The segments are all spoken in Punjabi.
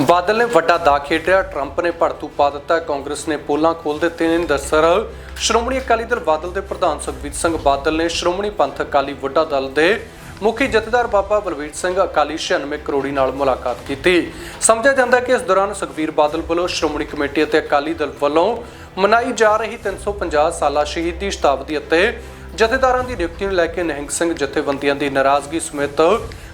ਬਾਦਲ ਨੇ ਵੱਡਾ ਦਾ ਖੇਡਿਆ। ਟਰੰਪ ਨੇ ਭੜਤੂ ਪਾ ਦਿੱਤਾ। ਕਾਂਗਰਸ ਨੇ ਪੋਲਾਂ ਖੋਲ ਦਿੱਤੇ ਨੇ। ਦਸਰ ਸ਼੍ਰੋਮਣੀ ਅਕਾਲੀ ਦਲ ਬਾਦਲ ਦੇ ਪ੍ਰਧਾਨ ਸੁਖਬੀਰ ਸਿੰਘ ਬਾਦਲ ਨੇ ਸ਼੍ਰੋਮਣੀ ਪੰਥ ਅਕਾਲੀ ਵੱਡਾ ਦਲ ਦੇ ਮੁਖੀ ਜਥੇਦਾਰ ਬਾਬਾ ਬਲਵੀਰ ਸਿੰਘ ਅਕਾਲੀ 96 ਕਰੋੜੀ ਨਾਲ ਮੁਲਾਕਾਤ ਕੀਤੀ। ਸਮਝਿਆ ਜਾਂਦਾ ਕਿ ਇਸ ਦੌਰਾਨ ਸੁਖਬੀਰ ਬਾਦਲ ਵੱਲੋਂ ਸ਼੍ਰੋਮਣੀ ਕਮੇਟੀ ਅਤੇ ਅਕਾਲੀ ਦਲ ਵੱਲੋਂ ਮਨਾਈ ਜਾ ਰਹੀ 350 ਸਾਲਾ ਸ਼ਹੀਦੀ ਸ਼ਤਾਬਦੀ ਅਤੇ ਜਥੇਦਾਰਾਂ ਦੀ ਨਿਯੁਕਤੀ ਨੂੰ ਲੈ ਕੇ ਨਿਹੰਗ ਸਿੰਘ ਜਥੇਬੰਦੀਆਂ ਦੀ ਨਾਰਾਜ਼ਗੀ ਸਮੇਤ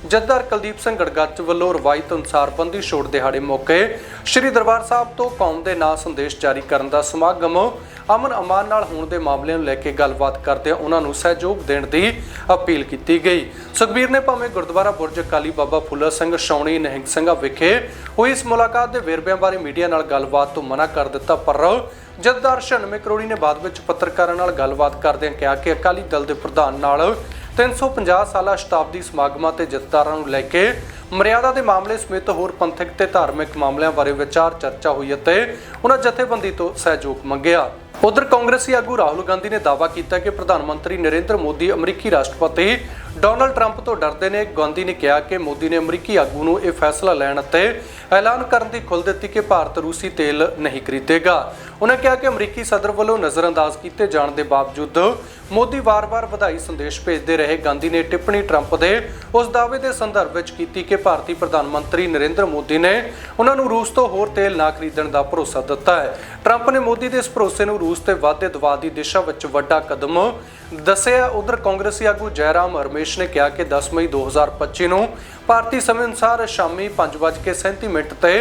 ਜਥੇਦਾਰ ਕੁਲਦੀਪ ਸਿੰਘ ਗੜਗੱਜ ਵੱਲੋਂ ਰਵਾਇਤ ਅਨੁਸਾਰ ਬੰਦੀ ਛੋੜ ਦਿਹਾੜੇ ਮੌਕੇ ਸ੍ਰੀ ਦਰਬਾਰ ਸਾਹਿਬ ਤੋਂ ਕੌਮ ਦੇ ਨਾਂ ਸੰਦੇਸ਼ ਜਾਰੀ ਕਰਨ ਦਾ ਸਮਾਗਮ ਅਮਨ ਅਮਾਨ ਨਾਲ ਹੋਣ ਦੇ ਮਾਮਲੇ ਨੂੰ ਲੈ ਕੇ ਗੱਲਬਾਤ ਕਰਦਿਆਂ ਉਹਨਾਂ ਨੂੰ ਸਹਿਯੋਗ ਦੇਣ ਦੀ ਅਪੀਲ ਕੀਤੀ ਗਈ। ਸੁਖਬੀਰ ਨੇ ਭਾਵੇਂ ਗੁਰਦੁਆਰਾ ਬੁਰਜ, ਅਕਾਲੀ ਬਾਬਾ ਫੁੱਲਾ ਸਿੰਘ, ਸ਼ੌਣੀ, ਨਹਿੰਗ ਸਿੰਘਾਂ ਵਿਖੇ ਹੋਈ ਇਸ ਮੁਲਾਕਾਤ ਦੇ ਵੇਰਵਿਆਂ ਬਾਰੇ ਮੀਡੀਆ ਨਾਲ ਗੱਲਬਾਤ ਤੋਂ ਮਨਾ ਕਰ ਦਿੱਤਾ, ਪਰ ਜਥੇਦਾਰ 96 ਕਰੋੜੀ ਨੇ ਬਾਅਦ ਵਿੱਚ ਪੱਤਰਕਾਰਾਂ ਨਾਲ ਗੱਲਬਾਤ ਕਰਦਿਆਂ ਕਿਹਾ ਕਿ ਅਕਾਲੀ ਦਲ ਦੇ ਪ੍ਰਧਾਨ ਨਾਲ 350 ਸਾਲਾ ਸ਼ਤਾਬਦੀ ਸਮਾਗਮਾਂ ਤੇ ਜਥੇਦਾਰਾਂ ਨੂੰ ਲੈ ਕੇ ਮਰਿਆਦਾ ਦੇ ਮਾਮਲੇ ਸਮੇਤ ਹੋਰ ਪੰਥਕ ਤੇ ਧਾਰਮਿਕ ਮਾਮਲਿਆਂ ਬਾਰੇ ਵਿਚਾਰ ਚਰਚਾ ਹੋਈ ਅਤੇ ਉਹਨਾਂ ਜਥੇਬੰਦੀ ਤੋਂ ਸਹਿਯੋਗ ਮੰਗਿਆ। ਉਧਰ ਕਾਂਗਰਸੀ ਆਗੂ ਰਾਹੁਲ ਗਾਂਧੀ ਨੇ ਦਾਅਵਾ ਕੀਤਾ ਕਿ ਪ੍ਰਧਾਨ ਮੰਤਰੀ ਨਰਿੰਦਰ ਮੋਦੀ ਅਮਰੀਕੀ ਰਾਸ਼ਟਰਪਤੀ ਡੋਨਲਡ ਟਰੰਪ ਤੋਂ ਡਰਦੇ ਨੇ। ਗਾਂਧੀ ਨੇ ਕਿਹਾ ਕਿ ਮੋਦੀ ਨੇ ਅਮਰੀਕੀ ਆਗੂ ਨੂੰ ਇਹ ਫੈਸਲਾ ਲੈਣ ਅਤੇ ਐਲਾਨ ਕਰਨ ਦੀ ਖੁੱਲ੍ਹ ਦਿੱਤੀ ਕਿ ਭਾਰਤ ਰੂਸੀ ਤੇਲ ਨਹੀਂ ਖਰੀਦੇਗਾ। ਉਹਨਾਂ ਕਿਹਾ ਕਿ ਅਮਰੀਕੀ ਸਦਰ ਵੱਲੋਂ ਨਜ਼ਰਅੰਦਾਜ਼ ਕੀਤੇ ਜਾਣ ਦੇ ਬਾਵਜੂਦ ਮੋਦੀ ਵਾਰ-ਵਾਰ ਵਧਾਈ ਸੰਦੇਸ਼ ਭੇਜਦੇ ਰਹੇ। ਗਾਂਧੀ ਨੇ ਟਿੱਪਣੀ ਟਰੰਪ ਦੇ ਉਸ ਦਾਅਵੇ ਦੇ ਸੰਦਰਭ ਵਿੱਚ ਕੀਤੀ ਕਿ ਭਾਰਤੀ ਪ੍ਰਧਾਨ ਮੰਤਰੀ ਨਰਿੰਦਰ ਮੋਦੀ ਨੇ ਉਹਨਾਂ ਨੂੰ ਰੂਸ ਤੋਂ ਹੋਰ ਤੇਲ ਨਾ ਖਰੀਦਣ ਦਾ ਭਰੋਸਾ ਦਿੱਤਾ ਹੈ। ਟਰੰਪ ਨੇ ਮੋਦੀ ਦੇ ਇਸ ਭਰੋਸੇ ਨੂੰ ਰੂਸ ਤੇ ਵਾਧੇ ਦਬਾਅ ਦੀ ਦਿਸ਼ਾ ਵਿੱਚ ਵੱਡਾ ਕਦਮ ਦੱਸਿਆ। ਉਧਰ ਕਾਂਗਰਸੀ ਆਗੂ ਜੈਰਾਮ ਰਮੇਸ਼ ਨੇ ਕਿਹਾ ਕਿ 10 ਮਈ 2025 ਨੂੰ ਭਾਰਤੀ ਸਮੇਂ ਅਨੁਸਾਰ ਸ਼ਾਮੀ 5:37 ਮਿੰਟ ਤੇ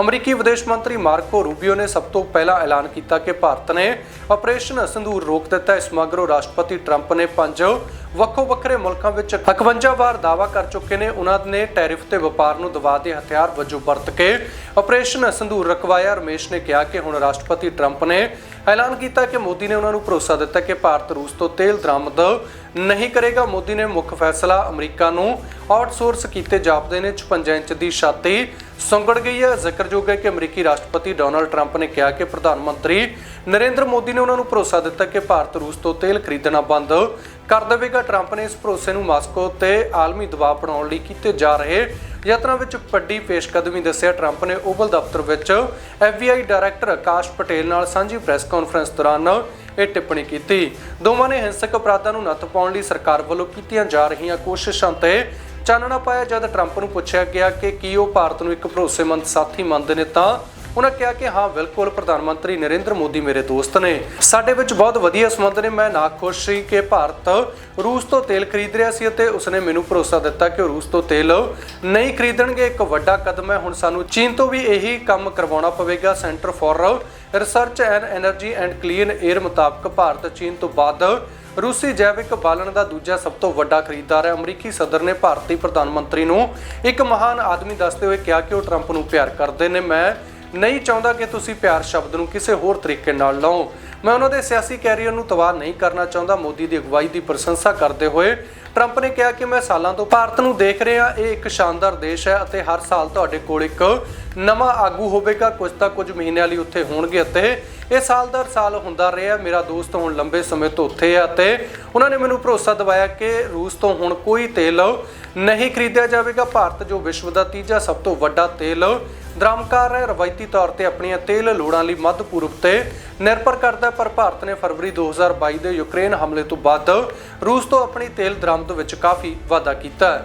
ਅਮਰੀਕੀ ਵਿਦੇਸ਼ ਮੰਤਰੀ ਮਾਰਕੋ ਰੂਬੀਓ ਨੇ ਸਭ ਤੋਂ ਪਹਿਲਾਂ ਐਲਾਨ ਕੀਤਾ ਕਿ ਭਾਰਤ ਨੇ ਆਪਰੇਸ਼ਨ ਸੰਧੂਰ ਰੋਕ ਦਿੱਤਾ। ਇਸ ਮਗਰੋਂ ਰਾਸ਼ਟਰਪਤੀ ਟਰੰਪ ਨੇ ਪੰਜ ਵੱਖੋ ਵੱਖਰੇ ਮੁਲਕਾਂ ਵਿੱਚ 51 ਵਾਰ ਦਾਅਵਾ ਕਰ ਚੁੱਕੇ ਨੇ। ਉਹਨਾਂ ਨੇ ਟੈਰਿਫ ਤੇ ਵਪਾਰ ਨੂੰ ਦਬਾਅ ਦੇ ਹਥਿਆਰ ਵਜੋਂ ਵਰਤ ਕੇ ਆਪਰੇਸ਼ਨ ਸੰਧੂਰ ਰਕਵਾਇਆ। ਰਮੇਸ਼ ਨੇ ਕਿਹਾ ਕਿ ਹੁਣ ਰਾਸ਼ਟਰਪਤੀ ਟਰੰਪ ਨੇ ਐਲਾਨ ਕੀਤਾ ਕਿ ਮੋਦੀ ਨੇ ਉਹਨਾਂ ਨੂੰ ਭਰੋਸਾ ਦਿੱਤਾ ਕਿ ਭਾਰਤ ਰੂਸ ਤੋਂ ਤੇਲ ਦਰਾਮਦ ਨਹੀਂ ਕਰੇਗਾ। ਮੋਦੀ ਨੇ ਮੁੱਖ ਫੈਸਲਾ ਅਮਰੀਕਾ ਨੂੰ ਆਊਟਸੋਰਸ ਕੀਤਾ ਜਾਪਦੇ ਨੇ 56 ਇੰਚ ਦੀ ਛਾਤੀ। ਸੁੰਗੜ ਗਈ ਹੈ। ਜ਼ਿਕਰਯੋਗ ਹੈ ਕਿ ਅਮਰੀਕੀ ਰਾਸ਼ਟਰਪਤੀ ਡੋਨਾਲਡ ਟਰੰਪ ਨੇ ਕਿਹਾ ਕਿ ਪ੍ਰਧਾਨ ਮੰਤਰੀ ਨਰਿੰਦਰ ਮੋਦੀ ਨੇ ਉਹਨਾਂ ਨੂੰ ਭਰੋਸਾ ਦਿੱਤਾ ਕਿ ਭਾਰਤ ਰੂਸ ਤੋਂ ਤੇਲ ਖਰੀਦਣਾ ਬੰਦ ਕਰ ਦੇਵੇਗਾ। ਟਰੰਪ ਨੇ ਇਸ ਭਰੋਸੇ ਨੂੰ ਮਾਸਕੋ ਤੇ ਆਲਮੀ ਦਬਾਅ ਬਣਾਉਣ ਲਈ ਕੀਤੇ ਜਾ ਰਹੇ ਯਤਨਾਂ ਵਿੱਚ ਵੱਡੀ ਪੇਸ਼ਕਦਮੀ ਦੱਸਿਆ। ਟਰੰਪ ਨੇ ਓਵਲ ਦਫ਼ਤਰ ਵਿੱਚ ਐਫਬੀਆਈ ਡਾਇਰੈਕਟਰ ਆਕਾਸ਼ ਪਟੇਲ ਨਾਲ ਸਾਂਝੀ ਪ੍ਰੈਸ ਕਾਨਫਰੰਸ ਦੌਰਾਨ ਇਹ ਟਿੱਪਣੀ ਕੀਤੀ। ਦੋਵਾਂ ਨੇ ਹਿੰਸਕ ਅਪਰਾਧਾਂ ਨੂੰ ਨੱਥ ਪਾਉਣ ਲਈ ਸਰਕਾਰ ਵੱਲੋਂ ਕੀਤੀਆਂ ਜਾ ਰਹੀਆਂ ਕੋਸ਼ਿਸ਼ਾਂ ਤੇ ਚਾਨਣਾ ਪਾਇਆ ਜਦ ਟਰੰਪ ਨੂੰ ਪੁੱਛਿਆ ਗਿਆ ਕਿ ਕੀ ਉਹ ਭਾਰਤ ਨੂੰ ਇੱਕ ਭਰੋਸੇਮੰਦ ਸਾਥੀ ਮੰਨਦੇ ਨੇ ਤਾਂ ਉਹਨਾਂ ਕਿਹਾ ਕਿ ਹਾਂ, ਬਿਲਕੁਲ, ਪ੍ਰਧਾਨ ਮੰਤਰੀ ਨਰਿੰਦਰ ਮੋਦੀ ਮੇਰੇ ਦੋਸਤ ਨੇ। ਸਾਡੇ ਵਿੱਚ ਬਹੁਤ ਵਧੀਆ ਸੰਬੰਧ ਨੇ। ਮੈਂ ਨਾ ਖੁਸ਼ ਸੀ ਕਿ ਭਾਰਤ ਰੂਸ ਤੋਂ ਤੇਲ ਖਰੀਦ ਰਿਹਾ ਸੀ ਅਤੇ ਉਸਨੇ ਮੈਨੂੰ ਭਰੋਸਾ ਦਿੱਤਾ ਕਿ ਰੂਸ ਤੋਂ ਤੇਲ ਨਹੀਂ ਖਰੀਦਣਗੇ। ਇੱਕ ਵੱਡਾ ਕਦਮ ਹੈ। ਹੁਣ ਸਾਨੂੰ ਚੀਨ ਤੋਂ ਵੀ ਇਹੀ ਕੰਮ ਕਰਵਾਉਣਾ ਪਵੇਗਾ। Centre for research and energy and clean air ਮੁਤਾਬਕ ਭਾਰਤ ਚੀਨ ਤੋਂ ਬਾਅਦ ਰੂਸੀ ਜੈਵਿਕ ਬਾਲਣ ਦਾ ਦੂਜਾ ਸਭ ਤੋਂ ਵੱਡਾ ਖਰੀਦਦਾਰ ਹੈ। ਅਮਰੀਕੀ ਸਦਰ ਨੇ ਭਾਰਤੀ ਪ੍ਰਧਾਨ ਮੰਤਰੀ ਨੂੰ ਇੱਕ ਮਹਾਨ ਆਦਮੀ ਦੱਸਦੇ ਹੋਏ ਕਿਹਾ ਕਿ ਉਹ ਟਰੰਪ ਨੂੰ ਪਿਆਰ ਕਰਦੇ ਨੇ। ਮੈਂ ਨਹੀਂ ਚਾਹੁੰਦਾ ਕਿ ਤੁਸੀਂ ਪਿਆਰ ਸ਼ਬਦ ਨੂੰ ਕਿਸੇ ਹੋਰ ਤਰੀਕੇ ਨਾਲ ਲਾਓ। ਮੈਂ ਉਹਨਾਂ ਦੇ ਸਿਆਸੀ ਕੈਰੀਅਰ ਨੂੰ ਤਬਾਹ ਨਹੀਂ ਕਰਨਾ ਚਾਹੁੰਦਾ। ਮੋਦੀ ਦੀ ਅਗਵਾਈ ਦੀ ਪ੍ਰਸ਼ੰਸਾ ਕਰਦੇ ਹੋਏ ਟਰੰਪ ਨੇ ਕਿਹਾ ਕਿ ਮੈਂ ਸਾਲਾਂ ਤੋਂ ਭਾਰਤ ਨੂੰ ਦੇਖ ਰਿਹਾ। ਇਹ ਇੱਕ ਸ਼ਾਨਦਾਰ ਦੇਸ਼ ਹੈ ਅਤੇ ਹਰ ਸਾਲ ਤੁਹਾਡੇ ਕੋਲ ਇੱਕ ਨਵਾਂ ਆਗੂ ਹੋਵੇਗਾ। ਕੁਝ ਤਾਂ ਕੁਝ ਮਹੀਨਿਆਂ ਲਈ ਉੱਥੇ ਹੋਣਗੇ ਅਤੇ ਇਹ ਸਾਲ ਦਰ ਸਾਲ ਹੁੰਦਾ ਰਿਹਾ। ਮੇਰਾ ਦੋਸਤ ਹੁਣ ਲੰਬੇ ਸਮੇਂ ਤੋਂ ਉੱਥੇ ਹੈ ਅਤੇ ਉਹਨਾਂ ਨੇ ਮੈਨੂੰ ਭਰੋਸਾ ਦਿਵਾਇਆ ਕਿ ਰੂਸ ਤੋਂ ਹੁਣ ਕੋਈ ਤੇਲ ਨਹੀਂ ਖਰੀਦਿਆ ਜਾਵੇਗਾ। ਭਾਰਤ ਜੋ ਵਿਸ਼ਵ ਦਾ ਤੀਜਾ ਸਭ ਤੋਂ ਵੱਡਾ ਤੇਲ ਦਰਾਮਕਾਰ ਹੈ। ਰਵਾਇਤੀ ਤੌਰ ਤੇ ਆਪਣੀਆਂ ਤੇਲ ਲੋੜਾਂ ਲਈ ਮੱਧ ਪੂਰਬ ਤੇ ਨਿਰਭਰ ਕਰਦਾ ਪਰ ਭਾਰਤ ਨੇ ਫਰਵਰੀ 2022 ਦੇ ਯੂਕਰੇਨ ਹਮਲੇ ਤੋਂ ਬਾਅਦ ਰੂਸ ਤੋਂ ਆਪਣੀ ਤੇਲ ਦਰਾਮਦ ਵਿੱਚ ਕਾਫੀ ਵਾਧਾ ਕੀਤਾ ਹੈ।